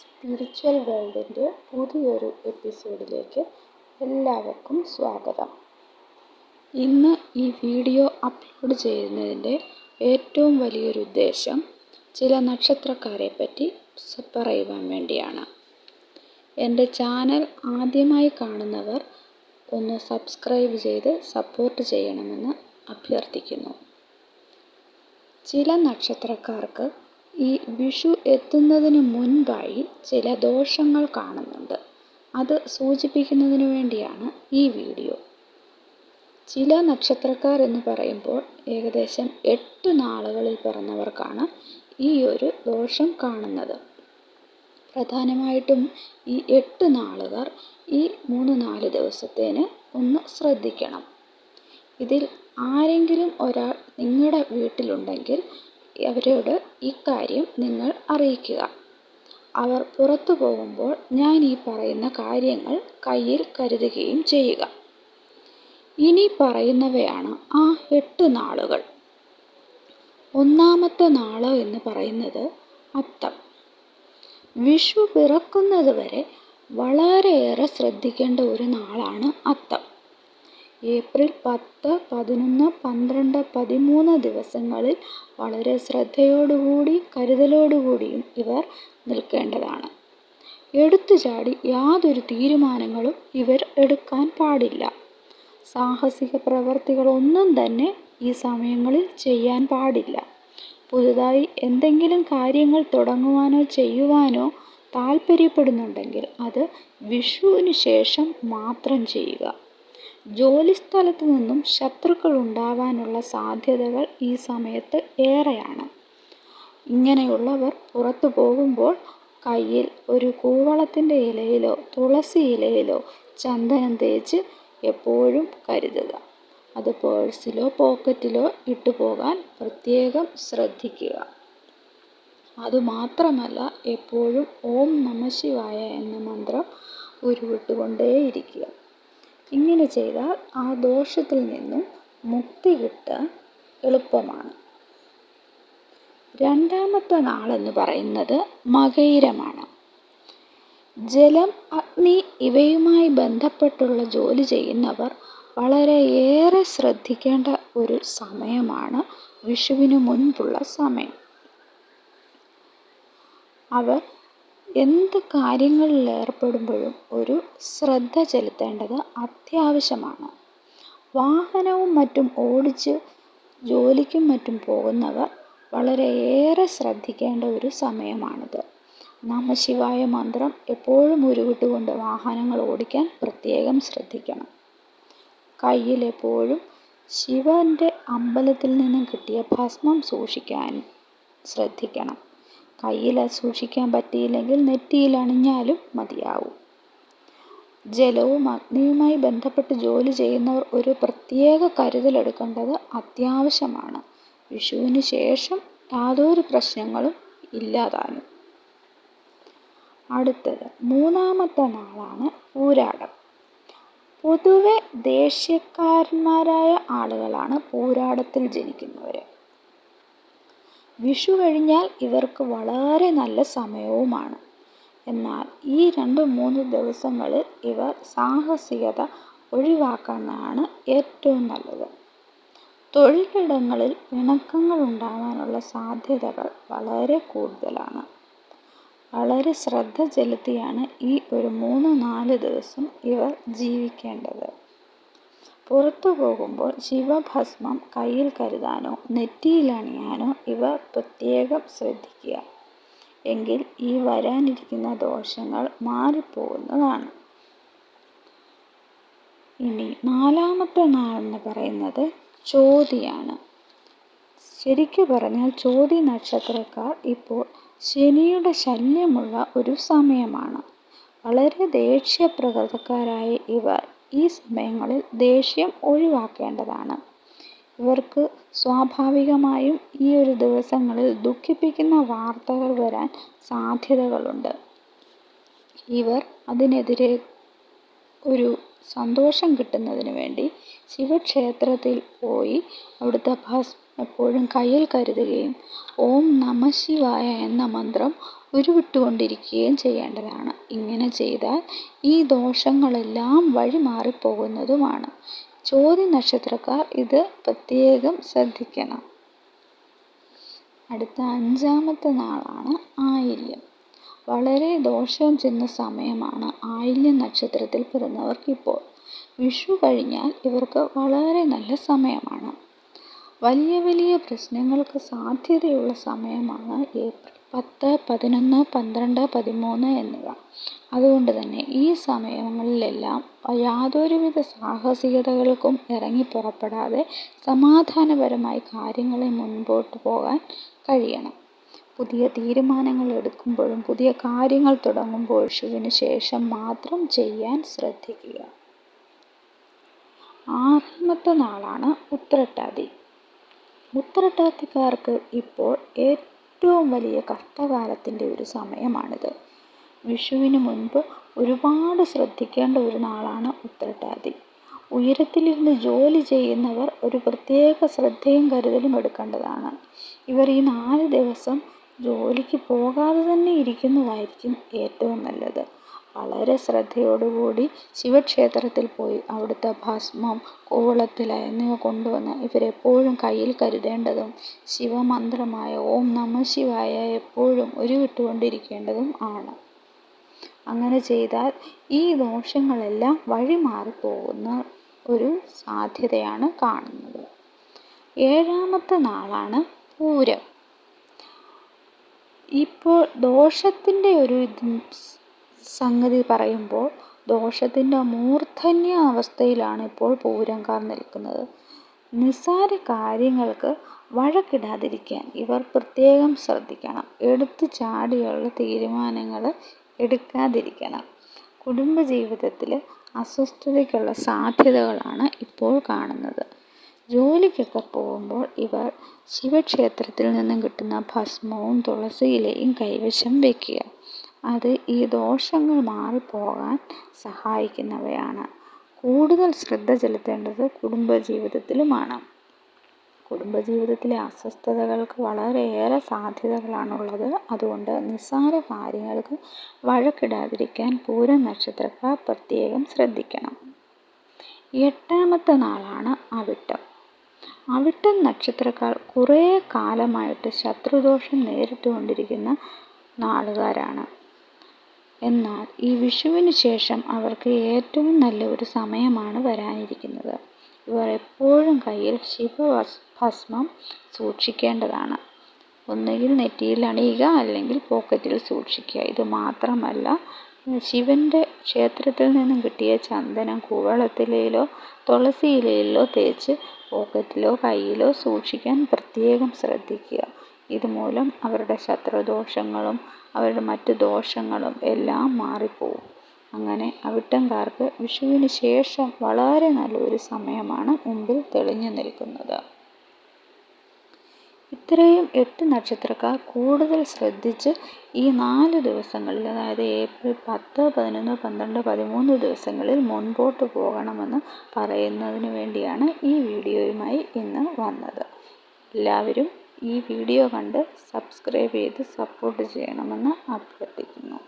Spiritual വേൾഡിന്റെ പുതിയൊരു എപ്പിസോഡിലേക്ക് എല്ലാവർക്കും സ്വാഗതം. ഇന്ന് ഈ വീഡിയോ അപ്ലോഡ് ചെയ്യുന്നതിന്റെ ഏറ്റവും വലിയൊരു ഉദ്ദേശം ചില നക്ഷത്രക്കാരെ പറ്റി പറയുവാൻ വേണ്ടിയാണ്. എന്റെ ചാനൽ ആദ്യമായി കാണുന്നവർ ഒന്ന് സബ്സ്ക്രൈബ് ചെയ്ത് സപ്പോർട്ട് ചെയ്യണമെന്ന് അഭ്യർത്ഥിക്കുന്നു. ചില നക്ഷത്രക്കാർക്ക് ഈ വിഷു എത്തുന്നതിന് മുൻപായി ചില ദോഷങ്ങൾ കാണുന്നുണ്ട്. അത് സൂചിപ്പിക്കുന്നതിന് വേണ്ടിയാണ് ഈ വീഡിയോ. ചില നക്ഷത്രക്കാർ എന്ന് പറയുമ്പോൾ ഏകദേശം എട്ട് നാളുകളിൽ പിറന്നവർക്കാണ് ഈ ഒരു ദോഷം കാണുന്നത്. പ്രധാനമായിട്ടും ഈ എട്ട് നാളുകാർ ഈ മൂന്ന് നാല് ദിവസത്തേന് ഒന്ന് ശ്രദ്ധിക്കണം. ഇതിൽ ആരെങ്കിലും ഒരാൾ നിങ്ങളുടെ വീട്ടിലുണ്ടെങ്കിൽ അവരോട് ഇക്കാര്യം നിങ്ങൾ അറിയിക്കുക. അവർ പുറത്തു പോകുമ്പോൾ ഞാൻ ഈ പറയുന്ന കാര്യങ്ങൾ കയ്യിൽ കരുതുകയും ചെയ്യുക. ഇനി പറയുന്നവയാണ് ആ എട്ട് നാളുകൾ. ഒന്നാമത്തെ നാൾ എന്ന് പറയുന്നത് അത്തം. വിഷു പിറക്കുന്നത് വരെ വളരെയേറെ ശ്രദ്ധിക്കേണ്ട ഒരു നാളാണ് അത്തം. ഏപ്രിൽ പത്ത് പതിനൊന്ന് പന്ത്രണ്ട് പതിമൂന്ന് ദിവസങ്ങളിൽ വളരെ ശ്രദ്ധയോടുകൂടി കരുതലോടുകൂടിയും ഇവർ നിൽക്കേണ്ടതാണ്. എടുത്തു ചാടി യാതൊരു തീരുമാനങ്ങളും ഇവർ എടുക്കാൻ പാടില്ല. സാഹസിക പ്രവർത്തികളൊന്നും തന്നെ ഈ സമയങ്ങളിൽ ചെയ്യാൻ പാടില്ല. പുതുതായി എന്തെങ്കിലും കാര്യങ്ങൾ തുടങ്ങുവാനോ ചെയ്യുവാനോ താല്പര്യപ്പെടുന്നുണ്ടെങ്കിൽ അത് വിഷുവിന് ശേഷം മാത്രം ചെയ്യുക. ജോലിസ്ഥലത്ത് നിന്നും ശത്രുക്കൾ ഉണ്ടാവാനുള്ള സാധ്യതകൾ ഈ സമയത്ത് ഏറെയാണ്. ഇങ്ങനെയുള്ളവർ പുറത്തു പോകുമ്പോൾ കയ്യിൽ ഒരു കൂവളത്തിന്റെ ഇലയിലോ തുളസി ഇലയിലോ ചന്ദനം തേച്ച് എപ്പോഴും കരുതുക. അത് പേഴ്സിലോ പോക്കറ്റിലോ ഇട്ടു പോകാൻ പ്രത്യേകം ശ്രദ്ധിക്കുക. അതുമാത്രമല്ല എപ്പോഴും ഓം നമ ശിവായ എന്ന മന്ത്രം ഉരുവിട്ടുകൊണ്ടേയിരിക്കുക. ഇങ്ങനെ ചെയ്താൽ ആ ദോഷത്തിൽ നിന്നും മുക്തി കിട്ടാൻ എളുപ്പമാണ്. രണ്ടാമത്തെ നാളെന്ന് പറയുന്നത് മകയിരമാണ് ജലം അഗ്നി ഇവയുമായി ബന്ധപ്പെട്ടുള്ള ജോലി ചെയ്യുന്നവർ വളരെയേറെ ശ്രദ്ധിക്കേണ്ട ഒരു സമയമാണ് വിഷുവിന് മുൻപുള്ള സമയം. അവർ എന്ത് കാര്യങ്ങളിൽ ഏർപ്പെടുമ്പോഴും ഒരു ശ്രദ്ധ ചെലുത്തേണ്ടത് അത്യാവശ്യമാണ്. വാഹനവും മറ്റും ഓടിച്ച് ജോലിക്കും മറ്റും പോകുന്നവർ വളരെയേറെ ശ്രദ്ധിക്കേണ്ട ഒരു സമയമാണിത്. നമശിവായ മന്ത്രം എപ്പോഴും ഉരുവിട്ടുകൊണ്ട് വാഹനങ്ങൾ ഓടിക്കാൻ പ്രത്യേകം ശ്രദ്ധിക്കണം. കയ്യിൽ എപ്പോഴും ശിവന്റെ അമ്പലത്തിൽ നിന്നും കിട്ടിയ ഭസ്മം സൂക്ഷിക്കാൻ ശ്രദ്ധിക്കണം. കയ്യിൽ സൂക്ഷിക്കാൻ പറ്റിയില്ലെങ്കിൽ നെറ്റിയിൽ അണിഞ്ഞാലും മതിയാവും. ജലവും അഗ്നിയുമായി ബന്ധപ്പെട്ട് ജോലി ചെയ്യുന്നവർ ഒരു പ്രത്യേക കരുതലെടുക്കേണ്ടത് അത്യാവശ്യമാണ്. വിഷുവിന് ശേഷം യാതൊരു പ്രശ്നങ്ങളും ഇല്ലാതാനും. അടുത്തത് മൂന്നാമത്തെ നാളാണ് പൂരാടം. പൊതുവെ ദേഷ്യക്കാരന്മാരായ ആളുകളാണ് പൂരാടത്തിൽ ജനിക്കുന്നവർ വിഷു കഴിഞ്ഞാൽ ഇവർക്ക് വളരെ നല്ല സമയവുമാണ്. എന്നാൽ ഈ രണ്ട് മൂന്ന് ദിവസങ്ങളിൽ ഇവർ സാഹസികത ഒഴിവാക്കുന്നതാണ് ഏറ്റവും നല്ലത്. തൊഴിലിടങ്ങളിൽ ഇണക്കങ്ങൾ ഉണ്ടാകാനുള്ള സാധ്യതകൾ വളരെ കൂടുതലാണ്. വളരെ ശ്രദ്ധ ചെലുത്തിയാണ് ഈ ഒരു മൂന്ന് നാല് ദിവസം ഇവർ ജീവിക്കേണ്ടത്. പുറത്തു പോകുമ്പോൾ ശിവഭസ്മം കയ്യിൽ കരുതാനോ നെറ്റിയിലണിയാനോ ഇവ പ്രത്യേകം ശ്രദ്ധിക്കുക. എങ്കിൽ ഈ വരാനിരിക്കുന്ന ദോഷങ്ങൾ മാറിപ്പോകുന്നതാണ്. ഇനി നാലാമത്തെ നാളെന്ന് പറയുന്നത് ചോതിയാണ്. ശരിക്കു പറഞ്ഞാൽ ചോതി നക്ഷത്രക്കാർ ഇപ്പോൾ ശനിയുടെ ശല്യമുള്ള ഒരു സമയമാണ്. വളരെ ദേഷ്യപ്രകൃതക്കാരായ ഇവർ ഈ സമയങ്ങളിൽ ദേഷ്യം ഒഴിവാക്കേണ്ടതാണ്. ഇവർക്ക് സ്വാഭാവികമായും ഈ ഒരു ദിവസങ്ങളിൽ ദുഃഖിപ്പിക്കുന്ന വാർത്തകൾ വരാൻ സാധ്യതകളുണ്ട്. ഇവർ അതിനെതിരെ ഒരു സന്തോഷം കിട്ടുന്നതിന് വേണ്ടി ശിവക്ഷേത്രത്തിൽ പോയി അവിടുത്തെ ഭസ്മം എപ്പോഴും കയ്യിൽ കരുതുകയും ഓം നമ ശിവായ എന്ന മന്ത്രം ഉരുവിട്ടുകൊണ്ടിരിക്കുകയും ചെയ്യേണ്ടതാണ്. ഇങ്ങനെ ചെയ്താൽ ഈ ദോഷങ്ങളെല്ലാം വഴിമാറിപ്പോകുന്നതുമാണ്. ചോതി നക്ഷത്രക്കാർ ഇത് പ്രത്യേകം ശ്രദ്ധിക്കണം. അടുത്ത അഞ്ചാമത്തെ നാളാണ് ആയില്യം. വളരെ ദോഷം ചെന്ന സമയമാണ് ആയില്യ നക്ഷത്രത്തിൽ പിറന്നവർക്കിപ്പോൾ. വിഷു കഴിഞ്ഞാൽ ഇവർക്ക് വളരെ നല്ല സമയമാണ്. വലിയ വലിയ പ്രശ്നങ്ങൾക്ക് സാധ്യതയുള്ള സമയമാണ് ഏപ്രിൽ പത്ത് പതിനൊന്ന് പന്ത്രണ്ട് പതിമൂന്ന് എന്നിവ. അതുകൊണ്ട് തന്നെ ഈ സമയങ്ങളിലെല്ലാം യാതൊരുവിധ സാഹസികതകൾക്കും ഇറങ്ങി പുറപ്പെടാതെ സമാധാനപരമായി കാര്യങ്ങളെ മുൻപോട്ട് പോകാൻ കഴിയണം. പുതിയ തീരുമാനങ്ങൾ എടുക്കുമ്പോഴും പുതിയ കാര്യങ്ങൾ തുടങ്ങുമ്പോൾ വിഷുവിന് ശേഷം മാത്രം ചെയ്യാൻ ശ്രദ്ധിക്കുക. ആറാമത്തെ നാളാണ് ഉത്രട്ടാതി. ഉത്രട്ടാതിക്കാർക്ക് ഇപ്പോൾ ഏറ്റവും വലിയ കഷ്ടകാലത്തിന്റെ ഒരു സമയമാണിത്. വിഷുവിന് മുൻപ് ഒരുപാട് ശ്രദ്ധിക്കേണ്ട ഒരു നാളാണ് ഉത്രട്ടാതി. ഉയരത്തിലിരുന്ന് ജോലി ചെയ്യുന്നവർ ഒരു പ്രത്യേക ശ്രദ്ധയും കരുതലും എടുക്കേണ്ടതാണ്. ഇവർ ഈ നാല് ദിവസം ജോലിക്ക് പോകാതെ തന്നെ ഇരിക്കുന്നതായിരിക്കും ഏറ്റവും നല്ലത്. വളരെ ശ്രദ്ധയോടുകൂടി ശിവക്ഷേത്രത്തിൽ പോയി അവിടുത്തെ ഭസ്മം കൂവളത്തില എന്നിവ കൊണ്ടുവന്ന് ഇവരെപ്പോഴും കയ്യിൽ കരുതേണ്ടതും ശിവമന്ത്രമായ ഓം നമ ശിവായ എപ്പോഴും ഉരുവിട്ടുകൊണ്ടിരിക്കേണ്ടതും ആണ്. അങ്ങനെ ചെയ്താൽ ഈ ദോഷങ്ങളെല്ലാം വഴിമാറിപ്പോകുന്ന ഒരു സാധ്യതയാണ് കാണുന്നത്. ഏഴാമത്തെ നാളാണ് പൂരം. ഇപ്പോൾ ദോഷത്തിന്റെ ഒരു സംഗതി പറയുമ്പോൾ ദോഷത്തിന്റെ മൂർധന്യ അവസ്ഥയിലാണ് ഇപ്പോൾ പൂരംകാർ നിൽക്കുന്നത്. നിസ്സാര കാര്യങ്ങൾക്ക് വഴക്കിടാതിരിക്കാൻ ഇവർ പ്രത്യേകം ശ്രദ്ധിക്കണം. എടുത്തു ചാടിയുള്ള തീരുമാനങ്ങൾ എടുക്കാതിരിക്കണം. കുടുംബജീവിതത്തിൽ അസ്വസ്ഥതയ്ക്കുള്ള സാധ്യതകളാണ് ഇപ്പോൾ കാണുന്നത്. ജോലിക്കൊക്കെ പോകുമ്പോൾ ഇവർ ശിവക്ഷേത്രത്തിൽ നിന്നും കിട്ടുന്ന ഭസ്മവും തുളസിയിലയും കൈവശം വയ്ക്കുക. അത് ഈ ദോഷങ്ങൾ മാറിപ്പോകാൻ സഹായിക്കുന്നവയാണ്. കൂടുതൽ ശ്രദ്ധ ചെലുത്തേണ്ടത് കുടുംബജീവിതത്തിലുമാണ്. കുടുംബജീവിതത്തിലെ അസ്വസ്ഥതകൾക്ക് വളരെയേറെ സാധ്യതകളാണുള്ളത്. അതുകൊണ്ട് നിസ്സാര കാര്യങ്ങൾക്ക് വഴക്കിടാതിരിക്കാൻ പൂരം നക്ഷത്രക്കാർ പ്രത്യേകം ശ്രദ്ധിക്കണം. എട്ടാമത്തെ നാളാണ് അവിട്ടം. അവിട്ടം നക്ഷത്രക്കാർ കുറേ കാലമായിട്ട് ശത്രുദോഷം നേരിട്ടുകൊണ്ടിരിക്കുന്ന നാളുകാരാണ്. എന്നാൽ ഈ വിഷുവിന് ശേഷം അവർക്ക് ഏറ്റവും നല്ല ഒരു സമയമാണ് വരാനിരിക്കുന്നത്. ഇവർ എപ്പോഴും കയ്യിൽ ശിവഭസ്മം സൂക്ഷിക്കേണ്ടതാണ്. ഒന്നുകിൽ നെറ്റിയിൽ അണിയുക അല്ലെങ്കിൽ പോക്കറ്റിൽ സൂക്ഷിക്കുക. ഇത് മാത്രമല്ല ശിവന്റെ ക്ഷേത്രത്തിൽ നിന്നും കിട്ടിയ ചന്ദനം കൂവളത്തിലയിലോ തുളസി ഇലയിലോ തേച്ച് പോക്കറ്റിലോ കയ്യിലോ സൂക്ഷിക്കാൻ പ്രത്യേകം ശ്രദ്ധിക്കുക. ഇതുമൂലം അവരുടെ ശത്രുദോഷങ്ങളും അവരുടെ മറ്റു ദോഷങ്ങളും എല്ലാം മാറിപ്പോവും. അങ്ങനെ അവിട്ടംകാർക്ക് വിഷുവിന് ശേഷം വളരെ നല്ലൊരു സമയമാണ് മുമ്പിൽ തെളിഞ്ഞു നിൽക്കുന്നത്. ഇത്രയും എട്ട് നക്ഷത്രക്കാർ കൂടുതൽ ശ്രദ്ധിച്ച് ഈ നാല് ദിവസങ്ങളിൽ അതായത് ഏപ്രിൽ പത്ത് പതിനൊന്ന് പന്ത്രണ്ട് പതിമൂന്ന് ദിവസങ്ങളിൽ മുൻപോട്ട് പോകണമെന്ന് പറയുന്നതിന് വേണ്ടിയാണ് ഈ വീഡിയോയുമായി ഇന്ന് വന്നത്. എല്ലാവരും ഈ വീഡിയോ കണ്ട് സബ്സ്ക്രൈബ് ചെയ്ത് സപ്പോർട്ട് ചെയ്യണമെന്ന് അഭ്യർത്ഥിക്കുന്നു.